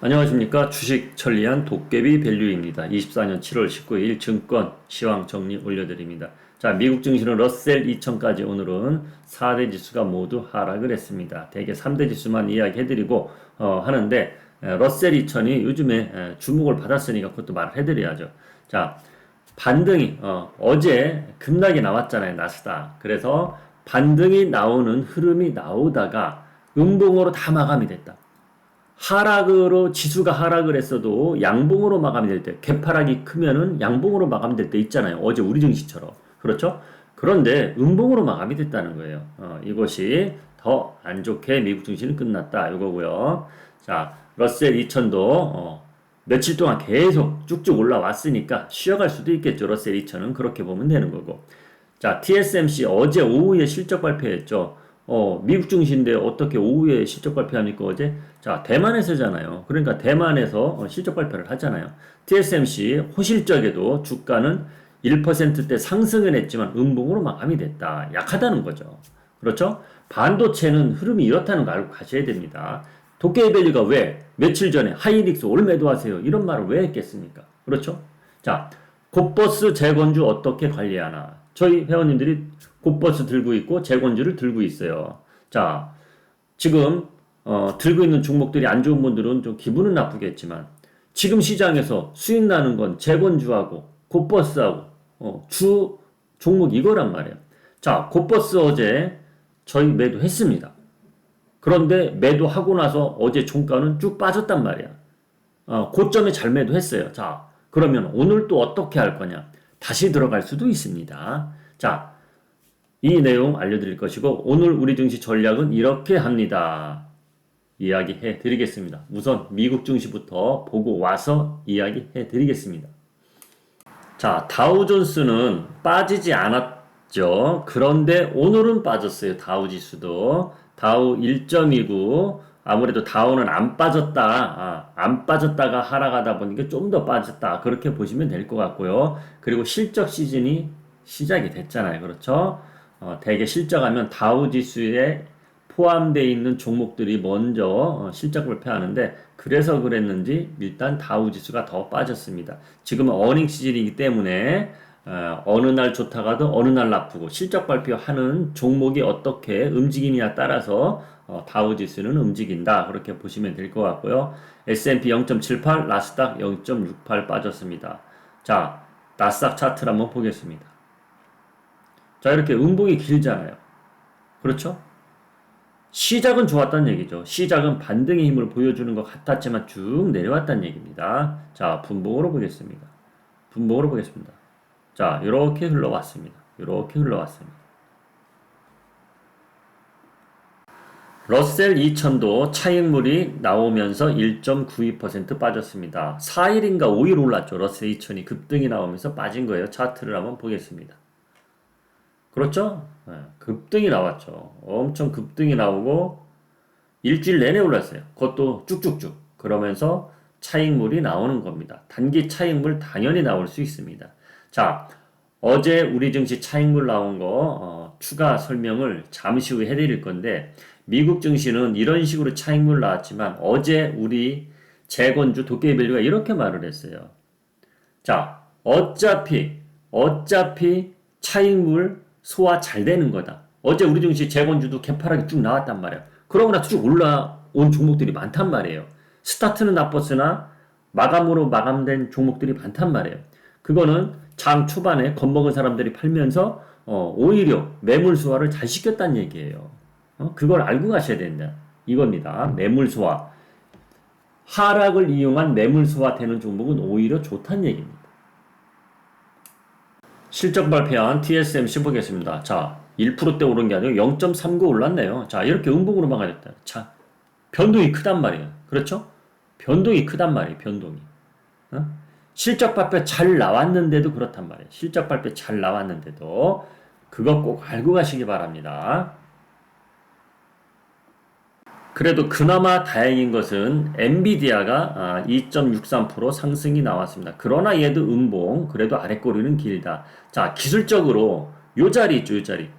안녕하십니까 주식 천리안 도깨비 밸류입니다. 24년 7월 19일 증권 시황 정리 올려드립니다. 자 미국 증시는 러셀 2000까지 오늘은 4대 지수가 모두 하락을 했습니다. 대개 3대 지수만 이야기해드리고 어, 하는데 에, 러셀 2000이 요즘에 에, 주목을 받았으니까 그것도 말을 해드려야죠. 자 반등이 어, 어제 급락이 나왔잖아요 나스닥. 그래서 반등이 나오는 흐름이 나오다가 음봉으로 다 마감이 됐다. 하락으로 지수가 하락을 했어도 양봉으로 마감이 될때 개파락이 크면은 양봉으로 마감될 때 있잖아요. 어제 우리 증시처럼 그렇죠? 그런데 음봉으로 마감이 됐다는 거예요. 어, 이것이 더 안 좋게 미국 증시는 끝났다 이거고요. 자 러셀 2000도 어, 며칠 동안 계속 쭉쭉 올라왔으니까 쉬어갈 수도 있겠죠. 러셀 2000은 그렇게 보면 되는 거고. 자 TSMC 어제 오후에 실적 발표했죠. 어, 미국 증시인데 어떻게 오후에 실적 발표합니까, 어제? 자, 대만에서잖아요. 그러니까 대만에서 어, 실적 발표를 하잖아요. TSMC 호실적에도 주가는 1%대 상승은 했지만 음봉으로 마감이 됐다. 약하다는 거죠. 그렇죠? 반도체는 흐름이 이렇다는 거 알고 가셔야 됩니다. 도깨비 밸리가 왜 며칠 전에 하이닉스 올 매도하세요 이런 말을 왜 했겠습니까? 그렇죠? 자, 곧버스 재건주 어떻게 관리하나? 저희 회원님들이 곧버스 들고 있고 재건주를 들고 있어요. 자, 지금 어, 들고 있는 종목들이 안 좋은 분들은 좀 기분은 나쁘겠지만 지금 시장에서 수익 나는 건 재건주하고 곧버스하고 어, 주 종목 이거란 말이에요. 자, 곧버스 어제 저희 매도했습니다. 그런데 매도하고 나서 어제 종가는 쭉 빠졌단 말이야. 어, 고점에 잘 매도했어요. 자, 그러면 오늘 또 어떻게 할 거냐? 다시 들어갈 수도 있습니다. 자, 이 내용 알려드릴 것이고 오늘 우리 증시 전략은 이렇게 합니다. 이야기해 드리겠습니다. 우선 미국 증시부터 보고 와서 이야기해 드리겠습니다. 자, 다우존스는 빠지지 않았죠. 그런데 오늘은 빠졌어요. 다우 지수도. 다우 1.29. 아무래도 다우는 안 빠졌다. 아, 안 빠졌다가 하락하다 보니까 좀 더 빠졌다. 그렇게 보시면 될 것 같고요. 그리고 실적 시즌이 시작이 됐잖아요. 그렇죠? 어, 대개 실적하면 다우 지수에 포함되어 있는 종목들이 먼저 어, 실적 발표하는데 그래서 그랬는지 일단 다우 지수가 더 빠졌습니다. 지금은 어닝 시즌이기 때문에 어, 어느 날 좋다가도 어느 날 나쁘고 실적 발표하는 종목이 어떻게 움직이냐에 따라서 어, 다우 지수는 움직인다 그렇게 보시면 될 것 같고요. S&P 0.78, 나스닥 0.68 빠졌습니다. 자, 나스닥 차트를 한번 보겠습니다. 자, 이렇게 음봉이 길잖아요. 그렇죠? 시작은 좋았다는 얘기죠. 시작은 반등의 힘을 보여주는 것 같았지만 쭉 내려왔다는 얘기입니다. 자, 분봉으로 보겠습니다. 분봉으로 보겠습니다. 자, 이렇게 흘러왔습니다. 이렇게 흘러왔습니다. 러셀 2000도 차익물이 나오면서 1.92% 빠졌습니다. 4일인가 5일 올랐죠. 러셀 2000이 급등이 나오면서 빠진 거예요. 차트를 한번 보겠습니다. 그렇죠? 네, 급등이 나왔죠. 엄청 급등이 나오고 일주일 내내 올랐어요. 그것도 쭉쭉쭉. 그러면서 차익물이 나오는 겁니다. 단기 차익물 당연히 나올 수 있습니다. 자, 어제 우리 증시 차익물 나온 거 어, 추가 설명을 잠시 후에 해드릴 건데 미국 증시는 이런 식으로 차익물 나왔지만 어제 우리 재건주 도깨비밸류가 이렇게 말을 했어요. 자, 어차피 어차피 차익물 소화 잘 되는 거다. 어제 우리 증시 재건주도 개파락이 쭉 나왔단 말이야. 그러고 나서 쭉 올라온 종목들이 많단 말이에요. 스타트는 나빴으나 마감으로 마감된 종목들이 많단 말이에요. 그거는 장 초반에 겁먹은 사람들이 팔면서 어, 오히려 매물 소화를 잘 시켰다는 얘기예요. 어? 그걸 알고 가셔야 된다. 이겁니다. 매물 소화. 하락을 이용한 매물 소화되는 종목은 오히려 좋다는 얘기입니다. 실적 발표한 TSMC 보겠습니다. 자, 1%대 오른 게 아니고 0.39 올랐네요. 자, 이렇게 음봉으로 막아졌다. 자, 변동이 크단 말이에요. 그렇죠? 변동이 크단 말이에요. 변동이. 어? 실적 발표 잘 나왔는데도 그렇단 말이에요. 실적 발표 잘 나왔는데도 그거 꼭 알고 가시기 바랍니다. 그래도 그나마 다행인 것은 엔비디아가 2.63% 상승이 나왔습니다. 그러나 얘도 음봉, 그래도 아랫꼬리는 길다. 자, 기술적으로 요 자리 있죠, 요 자리.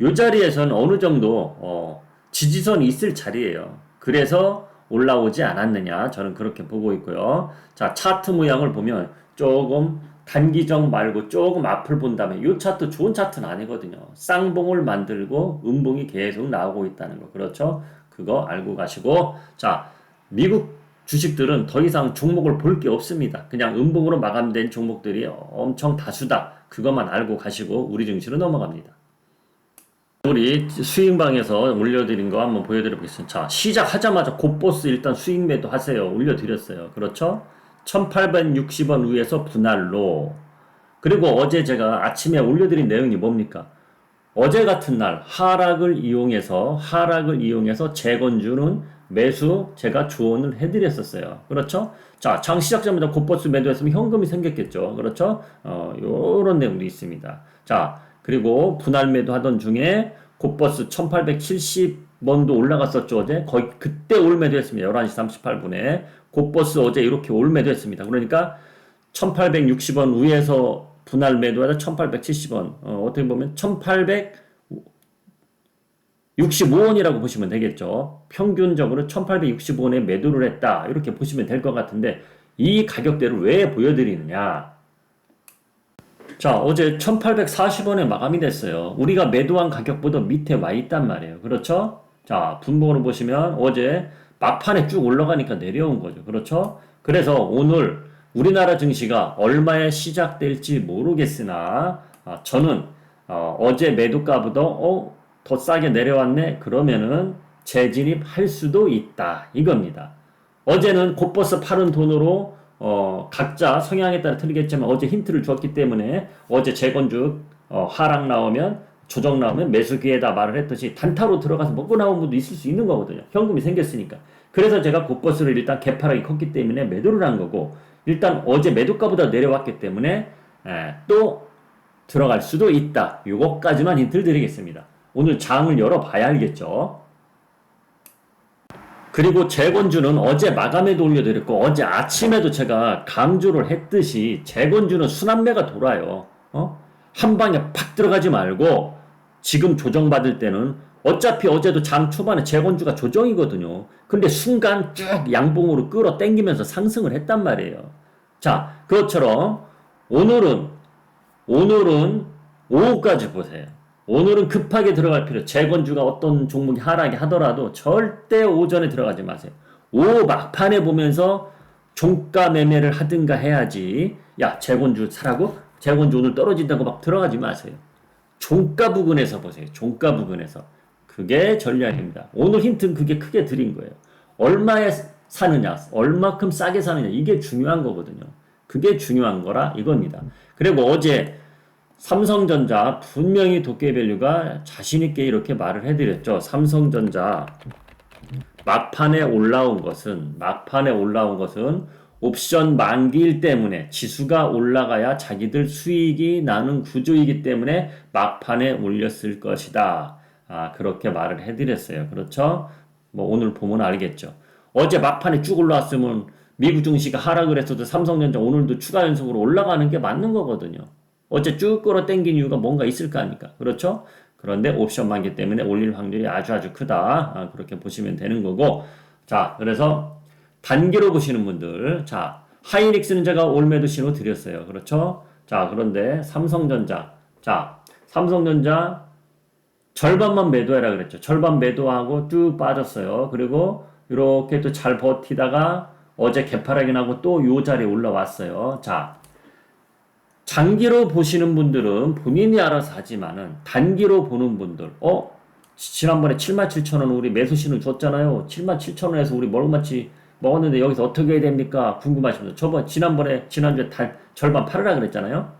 요 자리에서는 어느 정도 어, 지지선이 있을 자리예요. 그래서 올라오지 않았느냐 저는 그렇게 보고 있고요. 자 차트 모양을 보면 조금 단기적 말고 조금 앞을 본다면 이 차트 좋은 차트는 아니거든요. 쌍봉을 만들고 음봉이 계속 나오고 있다는 거 그렇죠? 그거 알고 가시고 자 미국 주식들은 더 이상 종목을 볼 게 없습니다. 그냥 음봉으로 마감된 종목들이 엄청 다수다. 그것만 알고 가시고 우리 증시로 넘어갑니다. 우리 수익방에서 올려드린 거 한번 보여드리겠습니다. 자, 시작하자마자 곧보스 일단 수익 매도 하세요. 올려드렸어요. 그렇죠? 1860원 위에서 분할로. 그리고 어제 제가 아침에 올려드린 내용이 뭡니까? 어제 같은 날 하락을 이용해서 하락을 이용해서 재건주는 매수 제가 조언을 해드렸었어요. 그렇죠? 자, 장 시작자마자 곧버스 매도했으면 현금이 생겼겠죠. 그렇죠? 어, 요런 내용도 있습니다. 자, 그리고 분할 매도 하던 중에 곧버스 1870원도 올라갔었죠. 어제 거의 그때 올 매도했습니다. 11시 38분에 곧버스 어제 이렇게 올 매도했습니다. 그러니까 1860원 위에서 분할 매도하다 1870원 어, 어떻게 보면 1865원이라고 보시면 되겠죠. 평균적으로 1865원에 매도를 했다 이렇게 보시면 될 것 같은데 이 가격대를 왜 보여드리느냐 자, 어제 1840원에 마감이 됐어요. 우리가 매도한 가격보다 밑에 와 있단 말이에요. 그렇죠? 자, 분봉으로 보시면 어제 막판에 쭉 올라가니까 내려온 거죠. 그렇죠? 그래서 오늘 우리나라 증시가 얼마에 시작될지 모르겠으나 아, 저는 어, 제 매도가보다 어, 더 싸게 내려왔네. 그러면은 재진입할 수도 있다. 이겁니다. 어제는 곧버스 파는 돈으로 어, 각자 성향에 따라 틀리겠지만 어제 힌트를 줬기 때문에 어제 재건주 어, 하락 나오면 조정 나오면 매수 기회다 말을 했듯이 단타로 들어가서 먹고 나온 분도 있을 수 있는 거거든요. 현금이 생겼으니까. 그래서 제가 곧버스를 일단 개파락이 컸기 때문에 매도를 한 거고 일단 어제 매도가보다 내려왔기 때문에 에, 또 들어갈 수도 있다. 요것까지만 힌트를 드리겠습니다. 오늘 장을 열어봐야 알겠죠. 그리고 재건주는 어제 마감에도 올려드렸고 어제 아침에도 제가 강조를 했듯이 재건주는 순환매가 돌아요. 어? 한 방에 팍 들어가지 말고 지금 조정받을 때는 어차피 어제도 장 초반에 재건주가 조정이거든요. 근데 순간 쭉 양봉으로 끌어 당기면서 상승을 했단 말이에요. 자, 그것처럼 오늘은 오늘은 오후까지 보세요. 오늘은 급하게 들어갈 필요, 재건주가 어떤 종목이 하락이 하더라도 절대 오전에 들어가지 마세요. 오후 막판에 보면서 종가 매매를 하든가 해야지. 야, 재건주 사라고? 재건주 오늘 떨어진다고 막 들어가지 마세요. 종가 부근에서 보세요. 종가 부근에서. 그게 전략입니다. 오늘 힌트는 그게 크게 드린 거예요. 얼마에 사느냐, 얼마큼 싸게 사느냐, 이게 중요한 거거든요. 그게 중요한 거라 이겁니다. 그리고 어제 삼성전자 분명히 도깨밸류가 자신있게 이렇게 말을 해드렸죠. 삼성전자 막판에 올라온 것은 막판에 올라온 것은 옵션 만기일 때문에 지수가 올라가야 자기들 수익이 나는 구조이기 때문에 막판에 올렸을 것이다. 아, 그렇게 말을 해드렸어요. 그렇죠? 뭐 오늘 보면 알겠죠. 어제 막판에 쭉 올라왔으면 미국 증시가 하락을 했어도 삼성전자 오늘도 추가 연속으로 올라가는 게 맞는 거거든요. 어제 쭉 끌어 당긴 이유가 뭔가 있을 거 아닙니까? 그렇죠? 그런데 옵션 만기 때문에 올릴 확률이 아주 아주 크다. 아, 그렇게 보시면 되는 거고. 자, 그래서 단기로 보시는 분들. 자, 하이닉스는 제가 올매도 신호 드렸어요. 그렇죠? 자, 그런데 삼성전자. 자, 삼성전자 절반만 매도해라 그랬죠. 절반 매도하고 쭉 빠졌어요. 그리고 이렇게 또 잘 버티다가 어제 개파락이 나고 또 요 자리에 올라왔어요. 자, 장기로 보시는 분들은 본인이 알아서 하지만은 단기로 보는 분들, 어? 지난번에 77,000원 우리 매수신을 줬잖아요. 77,000원에서 우리 멀마치 먹었는데 여기서 어떻게 해야 됩니까? 궁금하십니다. 저번, 지난번에, 지난주에 달, 절반 팔으라 그랬잖아요.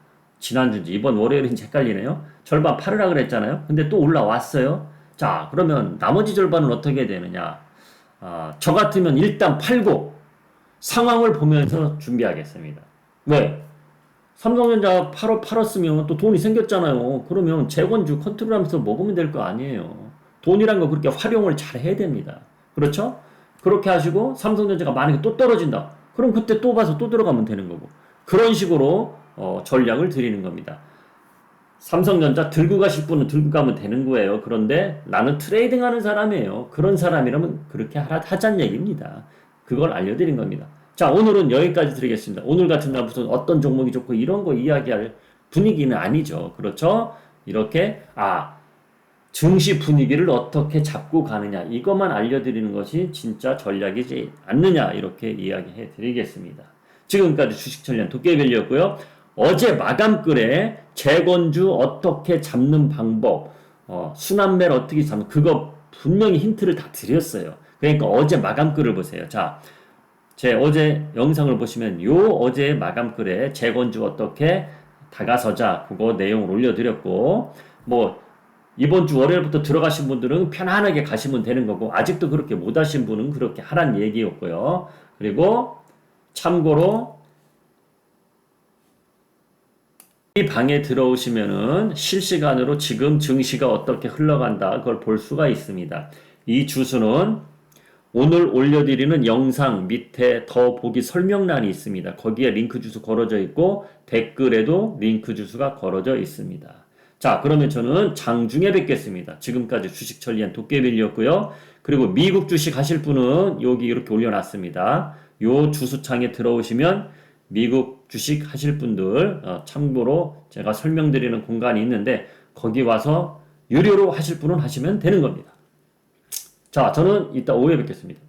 지난주인지 이번 월요일인지 헷갈리네요. 절반 팔으라 그랬잖아요. 근데 또 올라왔어요. 자, 그러면 나머지 절반은 어떻게 되느냐? 아, 저 같으면 일단 팔고 상황을 보면서 준비하겠습니다. 왜? 삼성전자 팔어 팔았으면 또 돈이 생겼잖아요. 그러면 재건주 컨트롤하면서 먹으면 될 거 아니에요. 돈이란 거 그렇게 활용을 잘 해야 됩니다. 그렇죠? 그렇게 하시고 삼성전자가 만약에 또 떨어진다. 그럼 그때 또 봐서 또 들어가면 되는 거고. 그런 식으로 어, 전략을 드리는 겁니다. 삼성전자 들고 가실 분은 들고 가면 되는 거예요. 그런데 나는 트레이딩 하는 사람이에요. 그런 사람이라면 그렇게 하라, 하자는 얘기입니다. 그걸 알려드린 겁니다. 자, 오늘은 여기까지 드리겠습니다. 오늘 같은 날 무슨 어떤 종목이 좋고 이런 거 이야기할 분위기는 아니죠. 그렇죠? 이렇게, 아, 증시 분위기를 어떻게 잡고 가느냐. 이것만 알려드리는 것이 진짜 전략이지 않느냐. 이렇게 이야기해 드리겠습니다. 지금까지 주식 전략 도깨비였고요. 어제 마감글에 재건주 어떻게 잡는 방법, 어, 순환매를 어떻게 잡는 그거 분명히 힌트를 다 드렸어요. 그러니까 어제 마감글을 보세요. 자, 제 어제 영상을 보시면 요 어제 마감글에 재건주 어떻게 다가서자 그거 내용을 올려드렸고 뭐 이번 주 월요일부터 들어가신 분들은 편안하게 가시면 되는 거고 아직도 그렇게 못 하신 분은 그렇게 하란 얘기였고요. 그리고 참고로 이 방에 들어오시면은 실시간으로 지금 증시가 어떻게 흘러간다 그걸 볼 수가 있습니다. 이 주소는 오늘 올려드리는 영상 밑에 더 보기 설명란이 있습니다. 거기에 링크 주소 걸어져 있고 댓글에도 링크 주소가 걸어져 있습니다. 자, 그러면 저는 장중에 뵙겠습니다. 지금까지 주식 천리한 도깨빌이었고요. 그리고 미국 주식 하실 분은 여기 이렇게 올려놨습니다. 요 주소창에 들어오시면 미국 주식 하실 분들 어, 참고로 제가 설명드리는 공간이 있는데 거기 와서 유료로 하실 분은 하시면 되는 겁니다. 자, 저는 이따 오후에 뵙겠습니다.